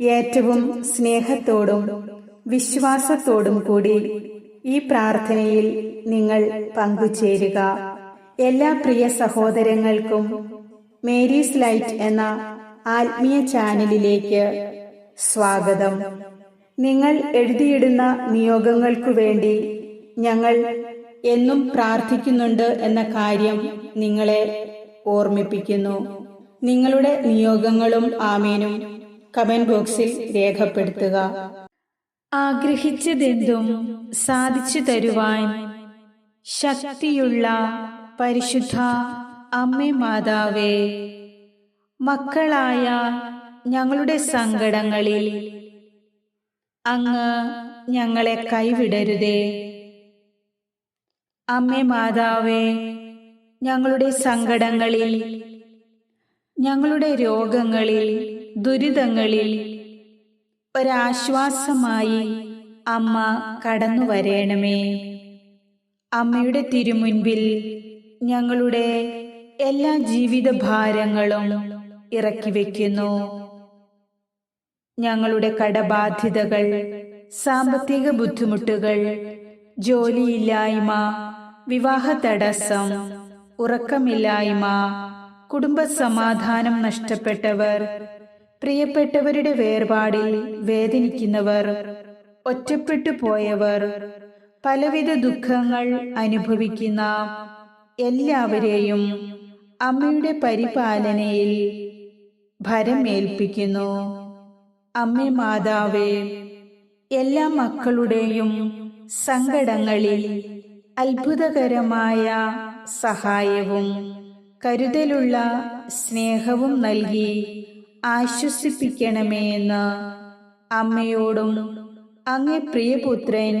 ഏറ്റവും സ്നേഹത്തോടും വിശ്വാസത്തോടും കൂടി ഈ പ്രാർത്ഥനയിൽ നിങ്ങൾ പങ്കുചേരുക. എല്ലാ പ്രിയ സഹോദരങ്ങൾക്കും മേരീസ് ലൈറ്റ് എന്ന ആത്മീയ ചാനലിലേക്ക് സ്വാഗതം. നിങ്ങൾ എഴുതിയിടുന്ന നിയോഗങ്ങൾക്കു വേണ്ടി ഞങ്ങൾ എന്നും പ്രാർത്ഥിക്കുന്നുണ്ട് എന്ന കാര്യം നിങ്ങളെ ഓർമ്മിപ്പിക്കുന്നു. നിങ്ങളുടെ നിയോഗങ്ങളും ആമേനും കമന്റ് ബോക്സിൽ രേഖപ്പെടുത്തുക. ആഗ്രഹിച്ചതെന്തും സാധിച്ചു തരുവാൻ ശക്തിയുള്ള പരിശുദ്ധ അമ്മേ മാതാവേ മക്കളായ ഞങ്ങളുടെ സങ്കടങ്ങളിൽ അങ്ങ് ഞങ്ങളെ കൈവിടരുതേ. അമ്മേ മാതാവേ ഞങ്ങളുടെ സങ്കടങ്ങളിൽ ഞങ്ങളുടെ രോഗങ്ങളിൽ ദുരിതങ്ങളിൽ ഒരാശ്വാസമായി അമ്മ കടന്നു വരേണമേ അമ്മയുടെ തിരുമുൻപിൽ ഞങ്ങളുടെ എല്ലാ ജീവിത ഭാരങ്ങളും ഇറക്കി വയ്ക്കുന്നു ഞങ്ങളുടെ കടബാധ്യതകൾ സാമ്പത്തിക ബുദ്ധിമുട്ടുകൾ ജോലിയില്ലായ്മ വിവാഹ തടസ്സം ഉറക്കമില്ലായ്മ കുടുംബ സമാധാനം നഷ്ടപ്പെട്ടവർ പ്രിയപ്പെട്ടവരുടെ വേർപാടിൽ വേദനിക്കുന്നവർ ഒറ്റപ്പെട്ടു പോയവർ പലവിധ ദുഃഖങ്ങൾ അനുഭവിക്കുന്ന എല്ലാവരെയും അമ്മയുടെ പരിപാലനയിൽ ഭരമേൽപ്പിക്കുന്നു. അമ്മ മാതാവേ എല്ലാ മക്കളുടെയും സങ്കടങ്ങളിൽ അത്ഭുതകരമായ സഹായവും കരുതലുള്ള സ്നേഹവും നൽകി ആശ്വസിപ്പിക്കണമേ എന്ന് അമ്മയോടും അങ്ങേ പ്രിയപുത്രൻ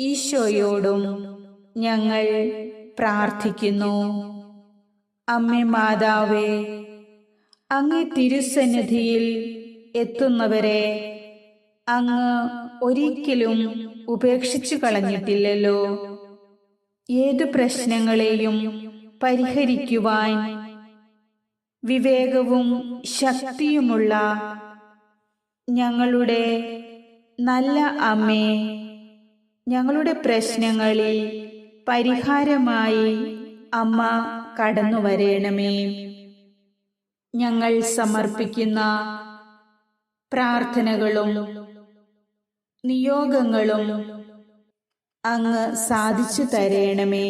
ഈശോയോടും ഞങ്ങൾ പ്രാർത്ഥിക്കുന്നു. അമ്മ മാതാവേ അങ്ങേ തിരുസന്നിധിയിൽ എത്തുന്നവരെ അങ്ങ് ഒരിക്കലും ഉപേക്ഷിച്ചു കളഞ്ഞിട്ടില്ലല്ലോ. ഏതു പ്രശ്നങ്ങളെയും പരിഹരിക്കുവാൻ വിവേകവും ശക്തിയുമുള്ള ഞങ്ങളുടെ നല്ല അമ്മേ ഞങ്ങളുടെ പ്രശ്നങ്ങളിൽ പരിഹാരമായി അമ്മ കടന്നു വരേണമേ. ഞങ്ങൾ സമർപ്പിക്കുന്ന പ്രാർത്ഥനകളും നിയോഗങ്ങളും അങ്ങ് സാധിച്ചു തരേണമേ.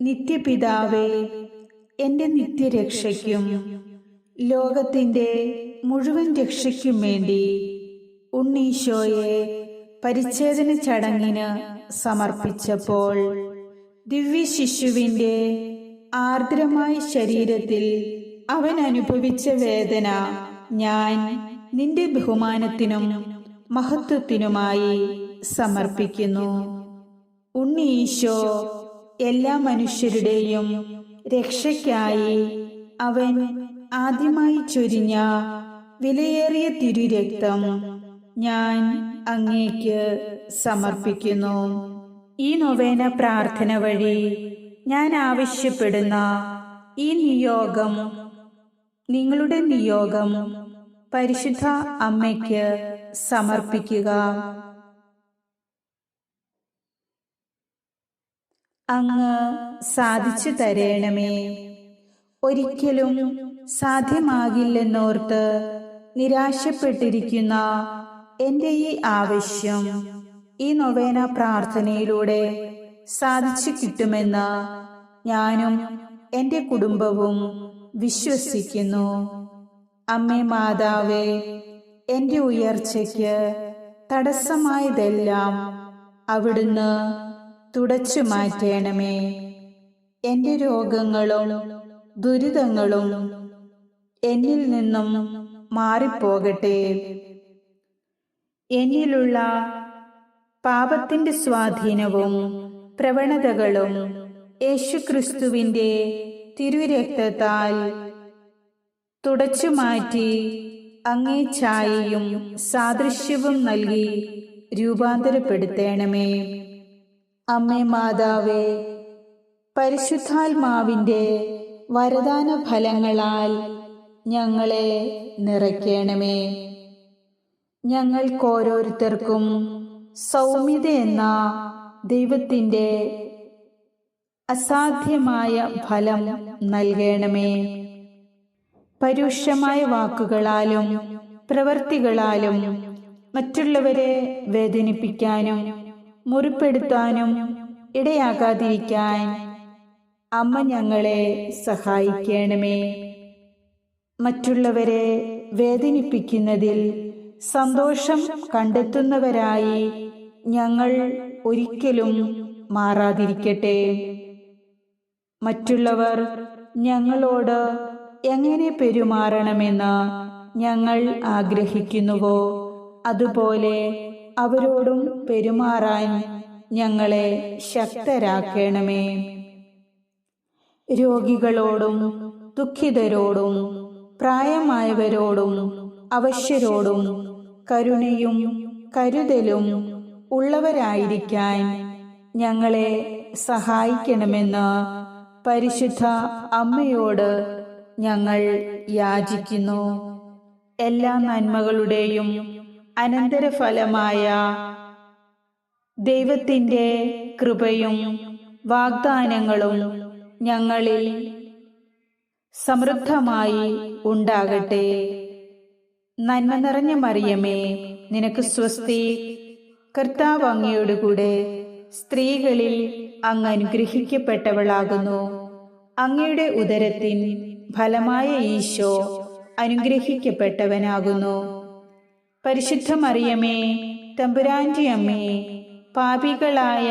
നിത്യപിതാവേ എന്റെ നിത്യരക്ഷയ്ക്കും ലോകത്തിന്റെ മുഴുവൻ രക്ഷയ്ക്കും വേണ്ടി ഉണ്ണീശോയെ പരിച്ഛേദന ചടങ്ങിന് സമർപ്പിച്ചപ്പോൾ ദിവ്യ ശിശുവിന്റെ ആർദ്രമായ ശരീരത്തിൽ അവൻ അനുഭവിച്ച വേദന ഞാൻ നിന്റെ ബഹുമാനത്തിനും മഹത്വത്തിനുമായി സമർപ്പിക്കുന്നു. ഉണ്ണി ഈശോ എല്ലാ മനുഷ്യരുടെയും രക്ഷയ്ക്കായി അവൻ ആദ്യമായി ചൊരിഞ്ഞ വിലയേറിയ തിരുരക്തം ഞാൻ അങ്ങേക്ക് സമർപ്പിക്കുന്നു. ഈ നൊവേന പ്രാർത്ഥന വഴി ഞാൻ ആവശ്യപ്പെടുന്ന ഈ നിയോഗം നിങ്ങളുടെ നിയോഗം പരിശുദ്ധ അമ്മയ്ക്ക് സമർപ്പിക്കുക. അങ്ങ് സാധിച്ചു തരേണമേ. ഒരിക്കലും സാധ്യമാകില്ലെന്നോർത്ത് നിരാശപ്പെട്ടിരിക്കുന്ന എന്റെ ഈ ആവശ്യം ഈ നൊവേന പ്രാർത്ഥനയിലൂടെ സാധിച്ചു കിട്ടുമെന്ന് ഞാനും എന്റെ കുടുംബവും വിശ്വസിക്കുന്നു. അമ്മേ മാതാവേ എന്റെ ഉയർച്ചയ്ക്ക് തടസ്സമായതെല്ലാം അവിടുന്ന് തുടച്ചു മാറ്റേണമേ. എന്റെ രോഗങ്ങളും ദുരിതങ്ങളും എന്നിൽ നിന്നും മാറിപ്പോകട്ടെ. എന്നിലുള്ള പാപത്തിന്റെ സ്വാധീനവും പ്രവണതകളും യേശുക്രിസ്തുവിന്റെ തിരുരക്തത്താൽ തുടച്ചു മാറ്റി അങ്ങേ ചായയും സാദൃശ്യവും നൽകി രൂപാന്തരപ്പെടുത്തേണമേ. അമ്മേ മാതാവേ പരിശുദ്ധാത്മാവിന്റെ വരദാന ഫലങ്ങളാൽ ഞങ്ങളെ നിറയ്ക്കണമേ. ഞങ്ങൾക്കോരോരുത്തർക്കും സൗമ്യത എന്ന ദൈവത്തിന്റെ അസാധ്യമായ ഫലം നൽകണമേ. പരുഷമായ വാക്കുകളാലും പ്രവൃത്തികളാലും മറ്റുള്ളവരെ വേദനിപ്പിക്കാനും മുറിപ്പെടുത്താനും ഇടയാകാതിരിക്കാൻ അമ്മ ഞങ്ങളെ സഹായിക്കണമേ. മറ്റുള്ളവരെ വേദനിപ്പിക്കുന്നതിൽ സന്തോഷം കണ്ടെത്തുന്നവരായി ഞങ്ങൾ ഒരിക്കലും മാറാതിരിക്കട്ടെ. മറ്റുള്ളവർ ഞങ്ങളോട് എങ്ങനെ പെരുമാറണമെന്ന് ഞങ്ങൾ ആഗ്രഹിക്കുന്നുവോ? അതുപോലെ അവരോടും പെരുമാറാൻ ഞങ്ങളെ ശക്തരാക്കണമേ. രോഗികളോടും ദുഃഖിതരോടും പ്രായമായവരോടും അവശ്യരോടും കരുണയും കരുതലും ഉള്ളവരായിരിക്കാൻ ഞങ്ങളെ സഹായിക്കണമെന്ന് പരിശുദ്ധ അമ്മയോട് ഞങ്ങൾ യാചിക്കുന്നു. എല്ലാ നന്മകളുടെയും അനന്തരഫലമായ ദൈവത്തിന്റെ കൃപയും വാഗ്ദാനങ്ങളും ഞങ്ങളിൽ സമൃദ്ധമായി ഉണ്ടാകട്ടെ. നന്മ നിറഞ്ഞ മറിയമേ നിനക്ക് സ്വസ്തി. കർത്താവ് അങ്ങയോടുകൂടെ സ്ത്രീകളിൽ അങ്ങ് അനുഗ്രഹിക്കപ്പെട്ടവളാകുന്നു. അങ്ങയുടെ ഉദരത്തിൻ ഫലമായ ഈശോ അനുഗ്രഹിക്കപ്പെട്ടവനാകുന്നു. പരിശുദ്ധ മറിയമേ തമ്പുരാന്റെ അമ്മേ പാപികളായ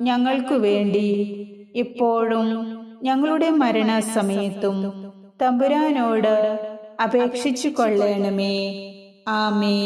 ഞങ്ങൾക്കു വേണ്ടി ഇപ്പോഴും ഞങ്ങളുടെ മരണസമയത്തും തമ്പുരാനോട് അപേക്ഷിച്ചു കൊള്ളണമേ ആമേ